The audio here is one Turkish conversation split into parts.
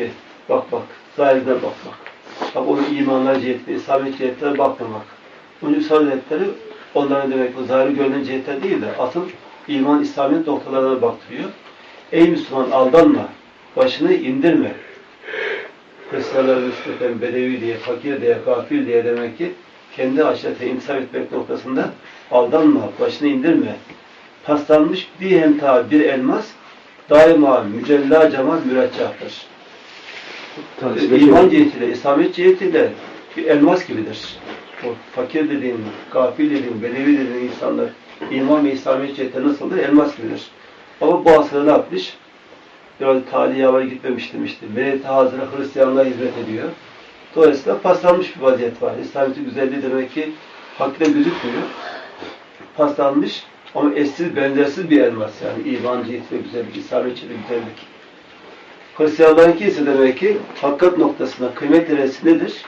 ki bak bak, zahirden bakmak. Bak onun imanlar cihetine, İslamiyet cihetine bakmamak. Bunun İslamiyetleri onların demek bu zahiri görünen cihetler değil de asıl iman, İslamiyet noktalarına baktırıyor. Ey Müslüman aldanma, başını indirme. Hristiyanlar nispeten bedevi diye, fakir diye, gafil diye demek ki kendi aşirete intisap etmek noktasında aldanma, başını indirme. Paslanmış bir hemta bir elmas daima mücella cemal müreccahtır. Tasvip İman ediyorum. cihetiyle, İslamiyet cihetiyle bir elmas gibidir. O fakir dediğin, gafil dediğin, bedevi dediğin insanlar iman ve İslamiyet cihette nasıldır? Elmas gibidir. Ama bu asırda ne yapmış? Biraz talihe havaya gitmemiş demişti. Medet hazıra Hristiyanlığa hizmet ediyor. Dolayısıyla paslanmış bir vaziyet var. İslamiyet'in güzelliği demek ki hakta gözükmüyor. Paslanmış ama eşsiz, benzersiz bir elmas yani. iman ciheti ve güzellik, İslamiyet ciheti ve güzellik. Hristiyanlarınki ise demek ki hakikat noktasında kıymet derecesi nedir?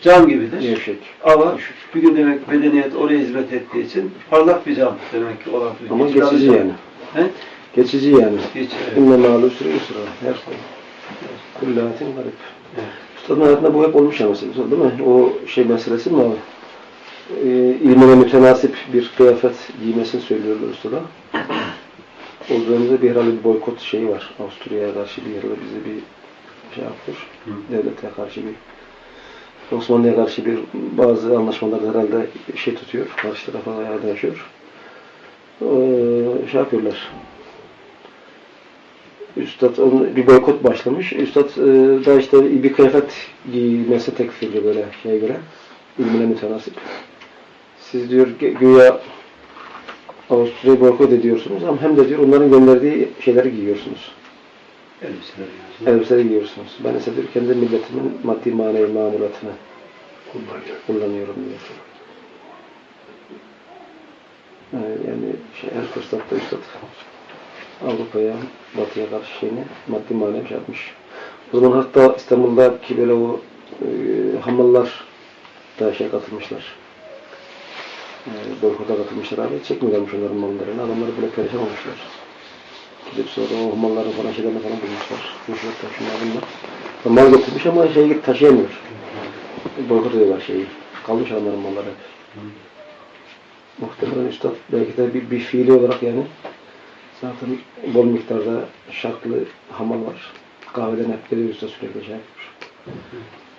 Cam gibidir. Gevşek. Ama bir gün demek medeniyet oraya hizmet ettiği için parlak bir cam demek ki olan. bir Ama geçici geçici yani. He? Geçici yani. Geçici. İnne mâlu sürü yusra. Her şey. Kullatin garip. Evet. Üstadın hayatında bu hep olmuş ama mesela değil mi? O şey meselesi mi abi? Ee, ilmine mütenasip bir kıyafet giymesini söylüyorlar ustada. O dönemde bir herhalde bir boykot şeyi var. Avusturya'ya karşı bir herhalde bize bir şey yapmış. Hı. Devletle karşı bir Osmanlı'ya karşı bir bazı anlaşmalarda herhalde şey tutuyor. Karşı tarafa yardımlaşıyor. Ee, şey yapıyorlar. Üstad onu, bir boykot başlamış. Üstad e, da işte bir kıyafet giymesi ediyor böyle şeye göre. İlmine mütenasip. Siz diyor gü- güya Avusturya'yı boykot ediyorsunuz ama hem de diyor onların gönderdiği şeyleri giyiyorsunuz. Elbiseler yiyorsun. Elbiseleri giyiyorsunuz. Ben ise diyor kendi milletimin maddi manevi mamulatını kullanıyorum diyor. Yani, yani şey, her fırsatta Üstad Avrupa'ya, Batı'ya karşı şeyini maddi manevi şey yapmış. O zaman hatta İstanbul'daki böyle o e, hamallar da şey katılmışlar. E, boykota katılmışlar abi. Çekmiyorlarmış onların mallarını. Adamlar böyle perişan olmuşlar. Gidip sonra o hamalların falan şeylerini falan bulmuşlar. Rüşvetler şunlar bunlar. Mal getirmiş ama şey taşıyamıyor. Boykot ediyorlar şeyi. Kalmış adamların malları. Muhtemelen Üstad belki de bir, bir fiili olarak yani zaten bol miktarda şartlı hamal var. Kahveden hep geliyor Üstad sürekli şey yapmış.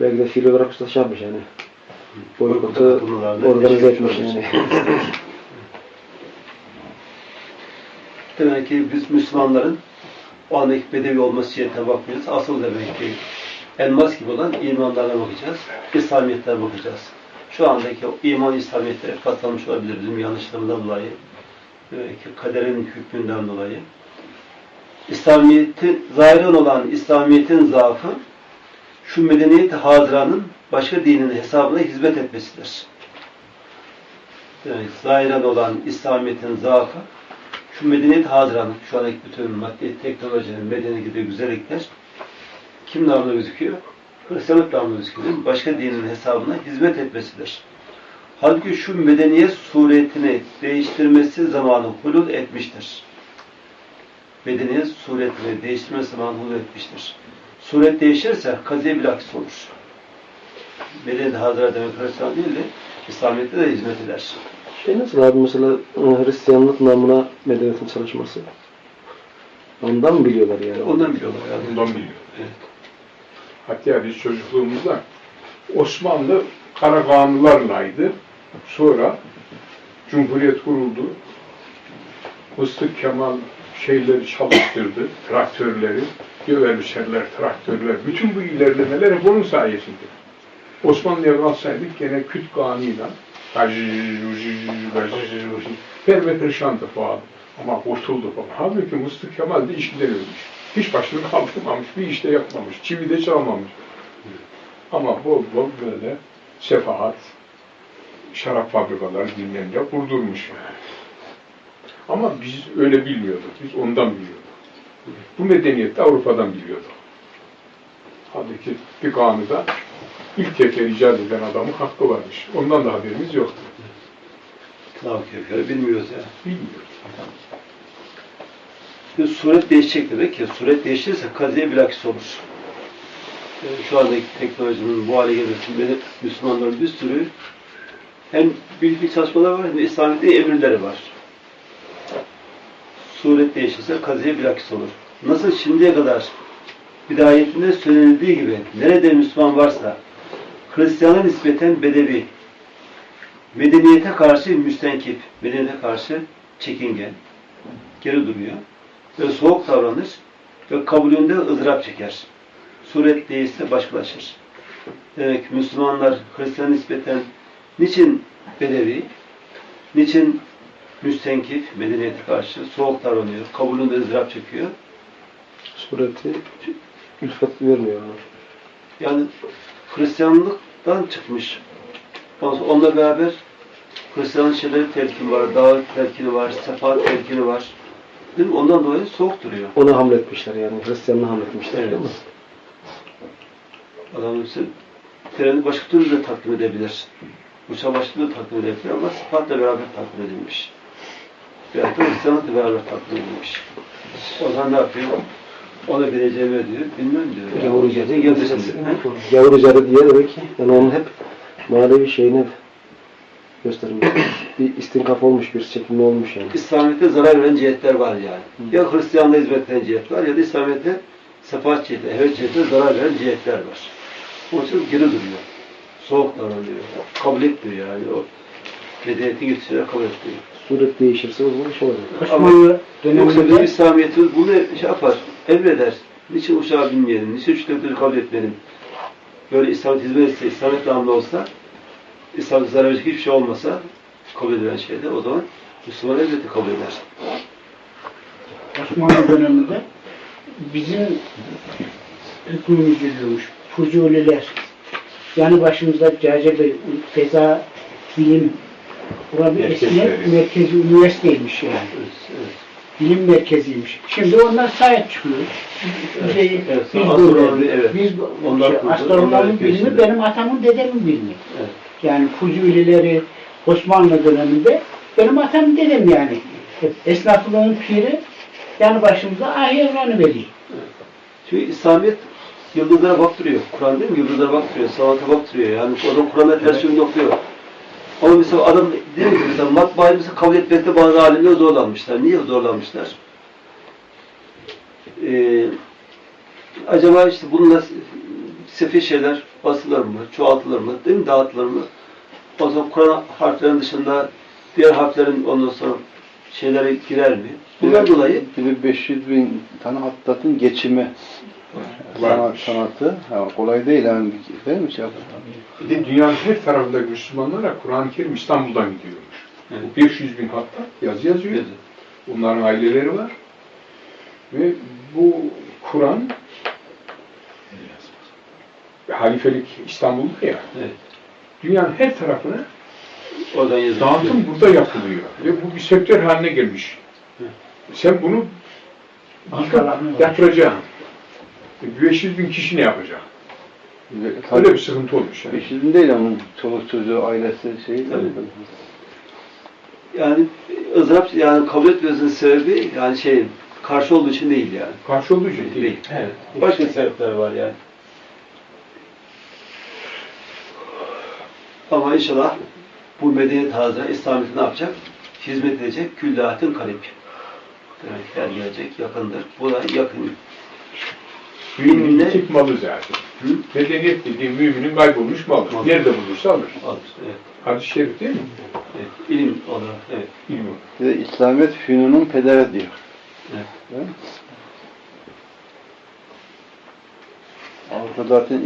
Belki de fiili olarak Üstad şey yapmış yani. Boykotu organize etmiş yani. Demek ki biz Müslümanların o andaki bedevi olması cihetine bakmıyoruz. Asıl demek ki elmas gibi olan imanlarına bakacağız. İslamiyetlerine bakacağız. Şu andaki iman İslamiyetlere katlanmış olabilir bizim yanlışlarımızdan dolayı. Demek ki kaderin hükmünden dolayı. İslamiyetin, zahiren olan İslamiyetin zaafı şu medeniyet haziranın başka dinin hesabına hizmet etmesidir. Demek zahiren olan İslamiyetin zaafı şu medeniyet haziranın, şu andaki bütün maddi teknolojinin, medeni güzellikler kim namına gözüküyor? Hristiyanlık namına gözüküyor. Başka dinin hesabına hizmet etmesidir. Halbuki şu medeniyet suretini değiştirmesi zamanı hulul etmiştir. Medeniyet suretini değiştirme zamanı hulul etmiştir. Suret değişirse kaziye bilakis olur. Medeniyet hazıra demek Hristiyan değil de İslamiyet'te de hizmet eder. Şey nasıl abi mesela e, Hristiyanlık namına medeniyetin çalışması? Ondan mı biliyorlar yani? Ondan biliyorlar. Yani. Ondan biliyor. Evet. Hatta biz çocukluğumuzda Osmanlı Karakanlılarlaydı. Sonra Cumhuriyet kuruldu. Mıstık Kemal şeyleri çalıştırdı, traktörleri, gövermişerler, traktörler. Bütün bu ilerlemeler hep onun sayesinde. Osmanlı'ya kalsaydık gene küt kanıyla pervetrişandı falan. Ama kurtuldu falan. Halbuki Mıstık Kemal de işinden ölmüş. Hiç başını kaldırmamış, bir işte yapmamış, çivi de çalmamış. Ama bol bol böyle sefahat, şarap fabrikaları bilmem ne kurdurmuş. Ama biz öyle bilmiyorduk, biz ondan biliyorduk. Bu medeniyeti Avrupa'dan biliyorduk. Halbuki bir kanunda ilk teker icat eden adamın hakkı varmış. Ondan da haberimiz yoktu. Sınav keyifleri bilmiyoruz ya. Bilmiyoruz. Bir suret değişecek demek ki suret değişirse kaziye bilakis olur. e, şu andaki teknolojinin bu hale gelmesinde Müslümanların bir sürü hem bilgi çalışmalar var hem de İslamiyet'te emirleri var. Suret değişirse kaziye bilakis olur. Nasıl şimdiye kadar bidayetinde söylenildiği gibi nerede Müslüman varsa Hristiyana nispeten bedevi, medeniyete karşı müstenkip, medeniyete karşı çekingen, geri duruyor ve soğuk davranır ve kabulünde ızdırap çeker. Suret değilse başkalaşır. Demek Müslümanlar Hristiyan nispeten niçin bedevi, niçin müstenkif, medeniyete karşı soğuk davranıyor, kabulünde ızdırap çekiyor. Sureti ülfet vermiyor ona. Yani Hristiyanlıktan çıkmış. Onunla beraber Hristiyan şeyleri telkini var, davet telkini var, sefaat telkini var. Değil mi? Ondan dolayı soğuk duruyor. Ona hamletmişler yani. Hristiyanlığı hamletmişler Evet. değil mi? Adam ise treni başka türlü de takdim edebilir. Uçağı başka türlü de takdim edebilir ama sıfatla beraber takdim edilmiş. Veyahut da Hristiyanlıkla beraber takdim edilmiş. O zaman ne yapıyor? Ona bileceğimi diyor, bilmem diyor. Gavurca diye Yazısın yazıcı. diyor. Gavurca diye demek ki yani onun hep manevi şeyini göstermiş. Bir istinkaf olmuş, bir çekimli olmuş yani. İslamiyet'e zarar veren cihetler var yani. Ya Hristiyanlığa hizmet eden cihet var ya da İslamiyet'e sefaat ciheti, evet cihete zarar veren cihetler var. Onun için geri duruyor. Soğuk davranıyor. Kabul etmiyor yani. O medeniyetin güçlüğüne kabul etmiyor. Suret değişirse o zaman iş olacak. Osmanlı Yoksa döneminde İslamiyetimiz bunu şey yapar, emreder. Niçin uçağa binmeyelim, niçin şu kabul etmeyelim? Böyle İslamiyet hizmet etse, İslamiyet'le hamle olsa, İslamiyet'e zarar verecek hiçbir şey olmasa, kabul edilen şeyde o zaman Müslüman elbette kabul eder. Osmanlı döneminde bizim hükmümüz yürüyormuş. Fuzuliler. Yani başımızda Cacebe Feza Bilim Bir eskiden merkezi üniversiteymiş yani. Evet, evet. Bilim merkeziymiş. Şimdi onlar sahip çıkıyor. Şey, Evet, biz böyle, evet. biz Onlar şey, astronomi bilimi benim atamın dedemin bilimi. Evet. Yani Fuzulileri Osmanlı döneminde benim atam dedem yani. Esnaflığın piri yani başımıza ahirranı veriyor. Çünkü İslamiyet yıldızlara baktırıyor. Kur'an değil mi? Yıldızlara baktırıyor, salata baktırıyor. Yani oradan Kur'an'a ters yönünü yokluyor. Ama mesela adam diyor ki mesela matbaayı mesela kabul etmekte bazı alimler zorlanmışlar. Niye zorlanmışlar? Ee, acaba işte bununla sefil şeyler basılır mı, çoğaltılır mı, değil mi? Dağıtılır mı? O zaman Kur'an harflerin dışında diğer harflerin ondan sonra şeylere girer mi? Bundan dolayı Bir de 500 bin tane hattatın geçimi sanat, sanatı ha, kolay değil yani değil mi şey Bir de dünyanın her tarafındaki Müslümanlara Kur'an-ı Kerim İstanbul'dan gidiyormuş. Evet. 500 bin hatta yazı yazıyor. Bunların aileleri var. Ve bu Kur'an halifelik İstanbul'da ya. Evet. Dünyanın her tarafına oradan dağıtım burada yapılıyor. Ve bu bir sektör haline gelmiş. Sen bunu var. yatıracaksın. 500 bin kişi ne yapacak? Öyle bir sıkıntı olmuş yani. 500 bin değil ama çoluk çocuğu, ailesi şey Tabii. Yani ızdırap yani kabul etmesinin sebebi yani şey karşı olduğu için değil yani. Karşı olduğu için değil. Değil. Evet. Başka sebepler var yani. Ama inşallah bu medeniyet hazırı İslamiyet ne yapacak? Hizmet edecek küllahatın kalip. Demek yer gelecek, yakındır. Bu da yakın. Müminin Müminler- tek malı zaten. Hı? Medeniyet dediğin müminin kaybolmuş malı. Malı. Nerede bulursa alır. Alır. Evet. Hadis-i şerif değil mi? evet. İlim olarak. Evet. İlim o. Bir de İslamiyet fünunun pederi diyor. Evet. Değil mi? Avrupa zaten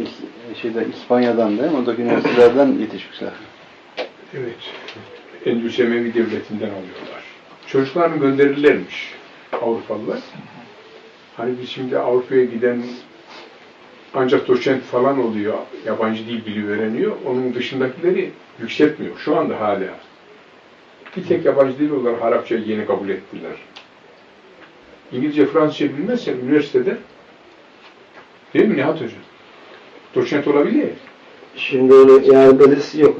şeyde İspanya'dan değil mi? Oradaki üniversitelerden yetişmişler. Evet. Endülüs Emevi Devleti'nden alıyorlar. Çocuklarını gönderirlermiş Avrupalılar. Biz şimdi Avrupa'ya giden ancak doçent falan oluyor, yabancı dil bili öğreniyor. Onun dışındakileri yükseltmiyor şu anda hala. Bir tek yabancı dil olarak Arapçayı yeni kabul ettiler. İngilizce, Fransızca bilmezsen üniversitede değil mi Nihat Hocam? Doçent olabilir. Şimdi öyle yani belirsiz yok.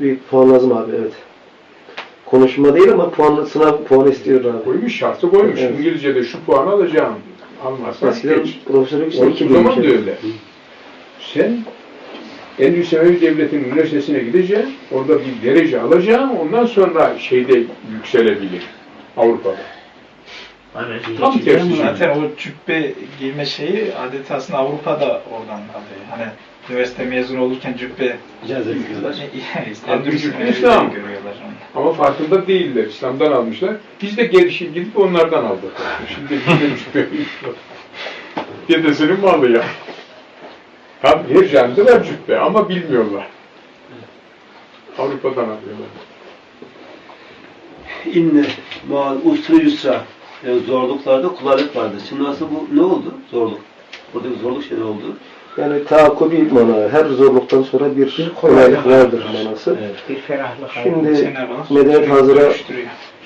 Büyük puan lazım abi evet. Konuşma değil ama puan, sınav puanı istiyor abi. Koymuş, şartı koymuş. Evet. İngilizce'de şu puanı alacağım. Almazsan Eskiden geç. O, iki o zaman da öyle. Sen Endülüs Emevi Devleti'nin üniversitesine gideceksin, orada bir derece alacaksın, ondan sonra şeyde yükselebilir Avrupa'da. Tam tersi. Zaten o cübbe giyme şeyi adeta aslında Avrupa'da oradan alıyor. Hani üniversite mezun olurken cübbe İcazet ediyorlar. Endülüs cübbe İslam. görüyorlar. Ama farkında değiller. İslam'dan almışlar. Biz de gelişi gidip onlardan aldık. Şimdi bizim cübbe Dedesinin malı ya. Tabii her canlı var cübbe ama bilmiyorlar. Avrupa'dan alıyorlar. İnne mal usru yusra. Yani zorluklarda kolaylık vardır. Şimdi aslında bu ne oldu? Zorluk. Buradaki zorluk şey ne oldu? Yani taakkubi mana. Her zorluktan sonra bir Bir kolaylık vardır manası. Evet. Bir ferahlık Şimdi medeniyet hazıra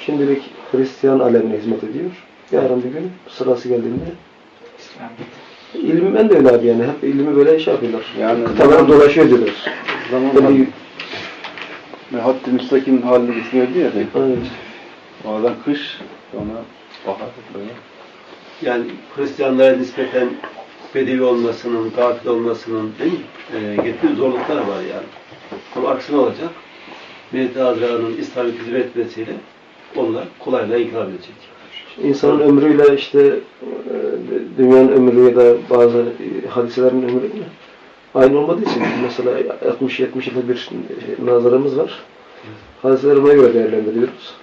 şimdilik Hristiyan alemine hizmet ediyor. Yarın bir gün sırası geldiğinde İslam. İlmi ben de öyle abi yani. Hep ilmi böyle şey yapıyorlar. Yani Kıtalar dolaşıyor diyorlar. Zaman Böyle, ve haddi müstakim haline gitmiyordu ya. Oradan kış, sonra bahar böyle. Yani Hristiyanlara nispeten bedevi olmasının, gafil olmasının değil mi? E, getirdiği zorluklar var yani. Ama aksine olacak. Millet-i Hazretlerinin İslam'ı hizmet onlar kolaylığa inkılap edecek. İnsanın ömrüyle işte e, dünyanın ömrü ya da bazı e, hadiselerin ömrü aynı olmadığı için mesela 60-70 yılda bir şey, nazarımız var. Hadiseleri buna göre değerlendiriyoruz.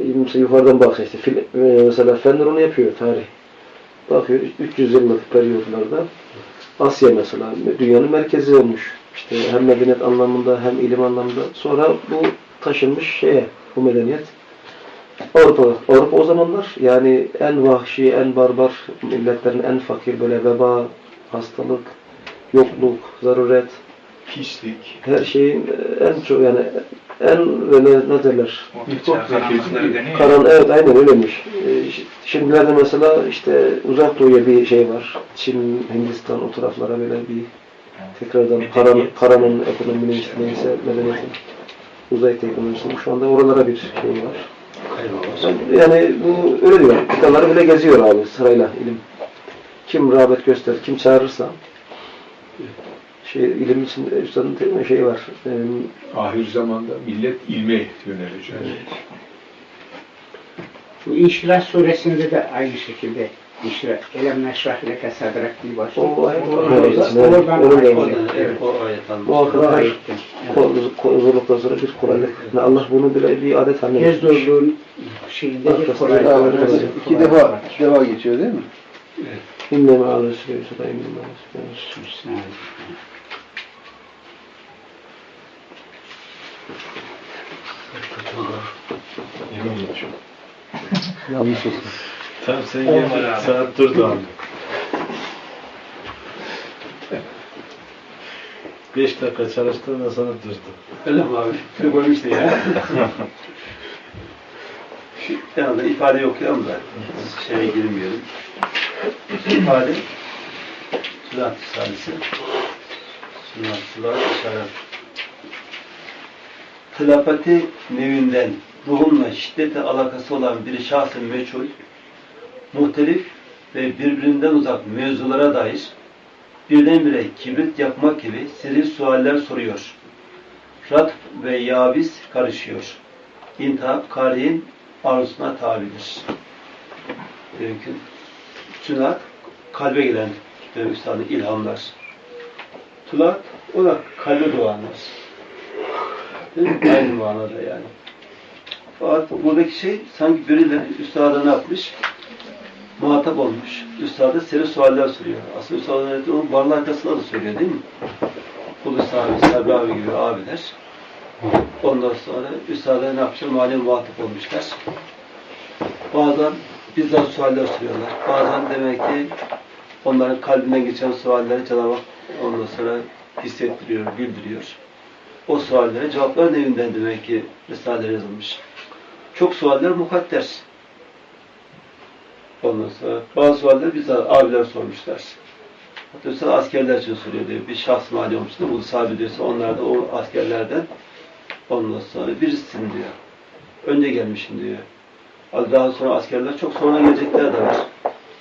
E, Mesela yukarıdan baksa işte e, mesela Fenner onu yapıyor tarih. Bakıyor 300 yıllık periyotlarda Asya mesela dünyanın merkezi olmuş. İşte hem medeniyet anlamında hem ilim anlamında. Sonra bu taşınmış şeye bu medeniyet. Avrupa, Avrupa o zamanlar yani en vahşi, en barbar milletlerin en fakir böyle veba, hastalık, yokluk, zaruret, Pislik. her şeyin en çok yani en böyle ne derler? Karan evet aynen öylemiş. Ş- Şimdilerde mesela işte uzak doğuya bir şey var. Çin, Hindistan o taraflara böyle bir tekrardan paranın, paranın ekonominin işte neyse medeniyetin uzay teknolojisinin şu anda oralara bir şey var. Yani bu öyle diyor. Kıtaları bile geziyor abi sırayla ilim. Kim rağbet gösterir, kim çağırırsa şey ilim için üstadın değil mi şey var. Ee, Ahir zamanda millet ilme yönelecek. Bu İnşirah suresinde de aynı şekilde İnşirah, Elem neşrah leke sadrak diye başlıyor. O ayet Oradan- evet. evet, o ayet zorluktan sonra bir. Yani Allah bunu bile bir adet haline Gez getirmiş. zorluğun şeyinde bir var. iki defa, iki defa geçiyor değil mi? İnne me'al usri yusra, inne me'al usri yusra. Yanlış olsun. Tamam sen gel. Saat durdu abi. Beş dakika çalıştığında sonra durdu. Öyle mi abi? Şöyle koymuştu ya. Şu yanında ifade yok da şeye girmiyorum. İfade Sırat Risalesi Sırat Sırat İşaret Hilafeti nevinden ruhunla şiddete alakası olan bir şahsın meçhul, muhtelif ve birbirinden uzak mevzulara dair birdenbire kibrit yapmak gibi seri sualler soruyor. Rat ve yabis karışıyor. İntihap karihin arzusuna tabidir. Ki, Sünat, kalbe gelen üstadın ilhamlar. Tulat, o da kalbe doğanlar. Aynı manada yani. Fakat buradaki şey sanki birileri üstada ne yapmış? Muhatap olmuş. Üstada seri sualler soruyor. Aslında üstadın onun varlığı arkasında da söylüyor değil mi? Hulusi abi, Sabri abi gibi abiler. Ondan sonra üstada ne yapmışlar? Mali muhatap olmuşlar. Bazen bizzat sualler soruyorlar. Bazen demek ki onların kalbinden geçen sualleri Cenab-ı Hak ondan sonra hissettiriyor, bildiriyor. O suallere cevaplar nevinden demek ki Risale yazılmış. Çok sualler mukadder. Ondan sonra bazı sualleri bizzat abiler sormuşlar. Hatta mesela askerler için soruyor diyor. Bir şahs mali olmuş da bu sahibi diyorsa onlar da o askerlerden ondan sonra birisin diyor. Önce gelmişim diyor. Daha sonra askerler çok sonra gelecekler de var.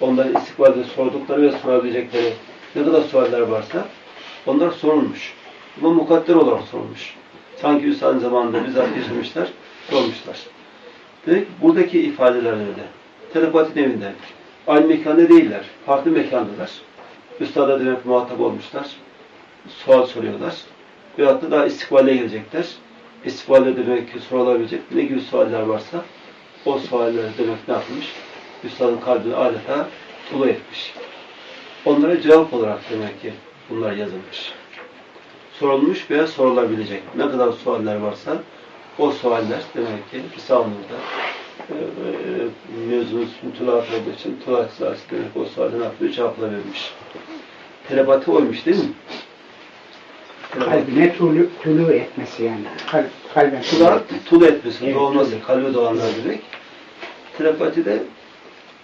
Onların istikbalde sordukları ve sorabilecekleri ne kadar sualler varsa Onlar sorulmuş. Ama mukadder olarak sorulmuş. Sanki Üstad'ın zamanında bizzat geçirmişler, sormuşlar. Demek ki buradaki ifadeler öyle. Telepati evinde. Aynı mekanda değiller. Farklı mekandalar. Üstad'a demek muhatap olmuşlar. Sual soruyorlar. Veyahut da daha istikbale gelecekler. İstikbalde demek ki sorulabilecek ne gibi sualler varsa o sualleri demek ne yapmış? Üstadın kalbini adeta tulu etmiş. Onlara cevap olarak demek ki bunlar yazılmış. Sorulmuş veya sorulabilecek ne kadar sualler varsa o sualler demek ki İslam'da e, e, mevzumuz mütulaat olduğu için tulaat sırası demek o sualle ne yapıyor? Cevaplayabilmiş. Telepati oymuş değil mi? Kalbine tulu, tulu etmesi yani. Kalp, kalben tulu tulu etmesi, Evet, doğması, kalbi doğanlar demek. Telepati de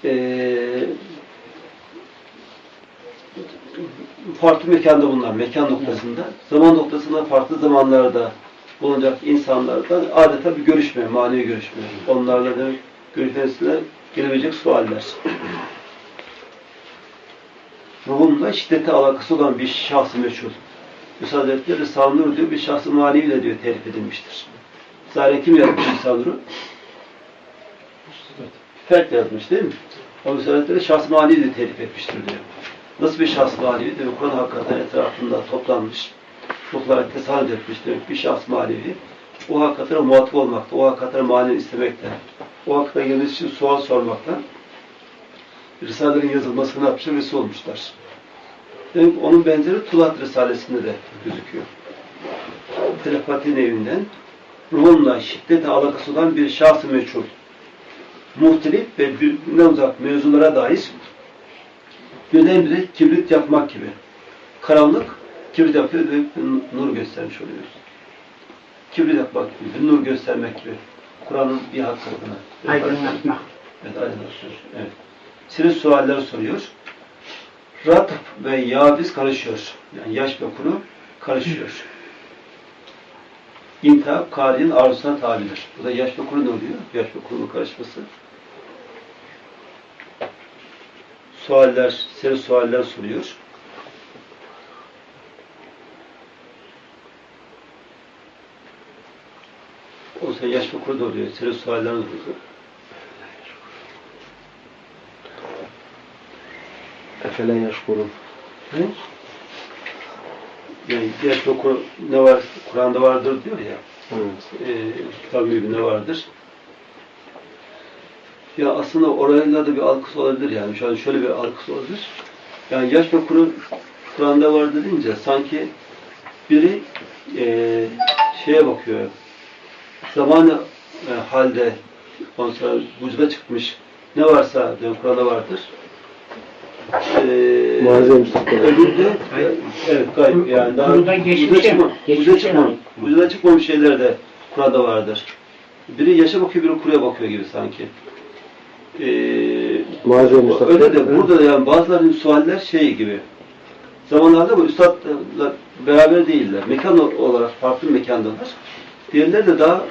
eee farklı mekanda bunlar, mekan noktasında. Zaman noktasında farklı zamanlarda bulunacak insanlardan adeta bir görüşme, manevi görüşme. Onlarla demek görüşmesine gelebilecek sualler. Ruhumla şiddete alakası olan bir şahsı meşhur. Üstad Hazretleri Risale-i Nur diyor, bir şahsı maneviyle diyor telif edilmiştir. Zaten kim yazmış Risale-i Nur'u? Fert yazmış değil mi? O Üstad Hazretleri şahsı maneviyle telif etmiştir diyor. Nasıl bir şahs manevi? Diyor, Kur'an hakikaten etrafında toplanmış, ruhlara tesadüf etmiş demek bir şahs manevi. O hakikaten muhatap olmakta, o hakikaten manevi istemekte, o hakikaten gelmesi için sual sormaktan Risalelerin yazılmasına yapmışlar, vesile olmuşlar. Demek onun benzeri Tulat Risalesi'nde de gözüküyor. Telepati nevinden ruhunla şiddete alakası olan bir şahsı meçhul. Muhtelif ve birbirinden uzak mevzulara dair birdenbire kibrit yapmak gibi. Karanlık kibrit yapıyor ve nur göstermiş oluyoruz. Kibrit yapmak gibi, nur göstermek gibi. Kur'an'ın bir hakikatini. Aydınlatmak. Evet, aydınlatıyor. Evet. Size sualler soruyor. Ratp ve yabis karışıyor. Yani yaş ve kuru karışıyor. İntihap, kariyin arzusuna tabidir. Bu da yaş ve kuru ne oluyor? Yaş ve kurunun karışması. Sualler, seri sualler soruyor. O zaman yaş ve kuru da oluyor. Seri sualler oluyor. Efelen yaşkurun. Hı? Yani yaş ve kuru ne var? Kur'an'da vardır diyor ya. Evet. e, kitab ne vardır. Ya aslında orayla da bir algısı olabilir yani. Şu an şöyle bir algısı olabilir. Yani yaş ve kuru Kur'an'da vardır deyince sanki biri e, şeye bakıyor. Zamanı e, halde ondan sonra vücuda çıkmış ne varsa diyor Kur'an'da vardır. E, Muazzez Mustafa. öbürü de evet gayb yani daha Kuruda vücuda geçmiş çıkma, ama, vücuda geçmiş çıkma, yani. vücuda çıkmamış şeyler de Kur'an'da vardır. Biri yaşa bakıyor, biri kuruya bakıyor gibi sanki. Mustafa. öyle de burada da yani bazılarının sualler şey gibi. Zamanlarda bu üstadla beraber değiller. Mekan olarak farklı mekandalar. Diğerleri de daha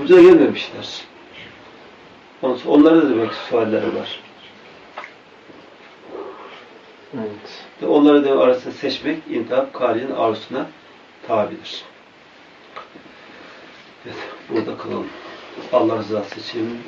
vücuda gelmemişler. Onlara da demek ki sualleri var. Evet. Ve onları da arasında seçmek intihap kariyenin arzusuna tabidir. Evet, burada kalalım. Allah rızası için.